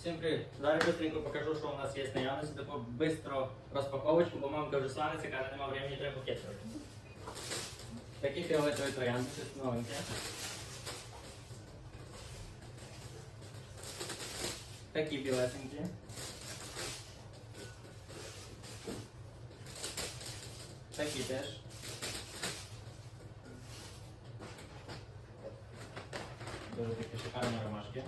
Всім привіт! Зараз швидко покажу, що у нас є наявності. Таку бистро розпаковочку, бо мамка вже свариться, каже, нема времени, треба пакет робити. Такі фіолетові троянди, щось новеньке. Такі білесенькі. Такі теж. Дуже такі шикарні ромашки.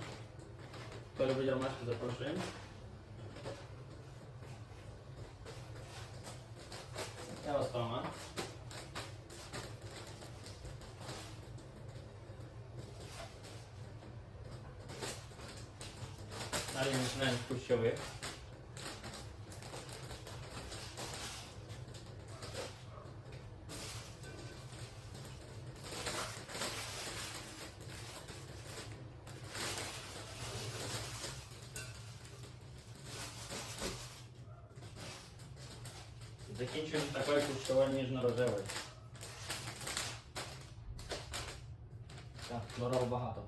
Kto nie wiedział masz, to zaproszę. Ja was pama. Dalej myślałem kursiowych. Закінчуємо такою кущовою ніжно-рожевою. Так, дорого багато.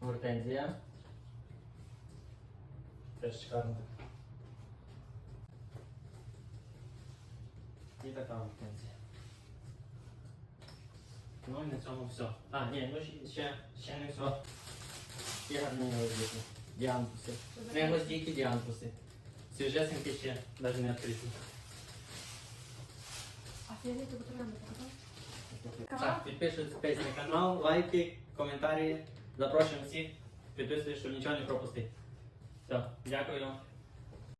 Гортензія. Теж шикарно. І така гортензія. Ну і на цьому все. А, ні, ну ще- ще, ще не все. Є гарні розвитки. Діантуси. Не гвоздійки, діантуси. Свіжесенькі ще, даже не відкриті. А фіолетову троянду? Так, підписуйтесь на канал, лайки, коментарі. Запрошуємо всіх. Підписуйтесь, щоб нічого не пропустити. Все, дякую.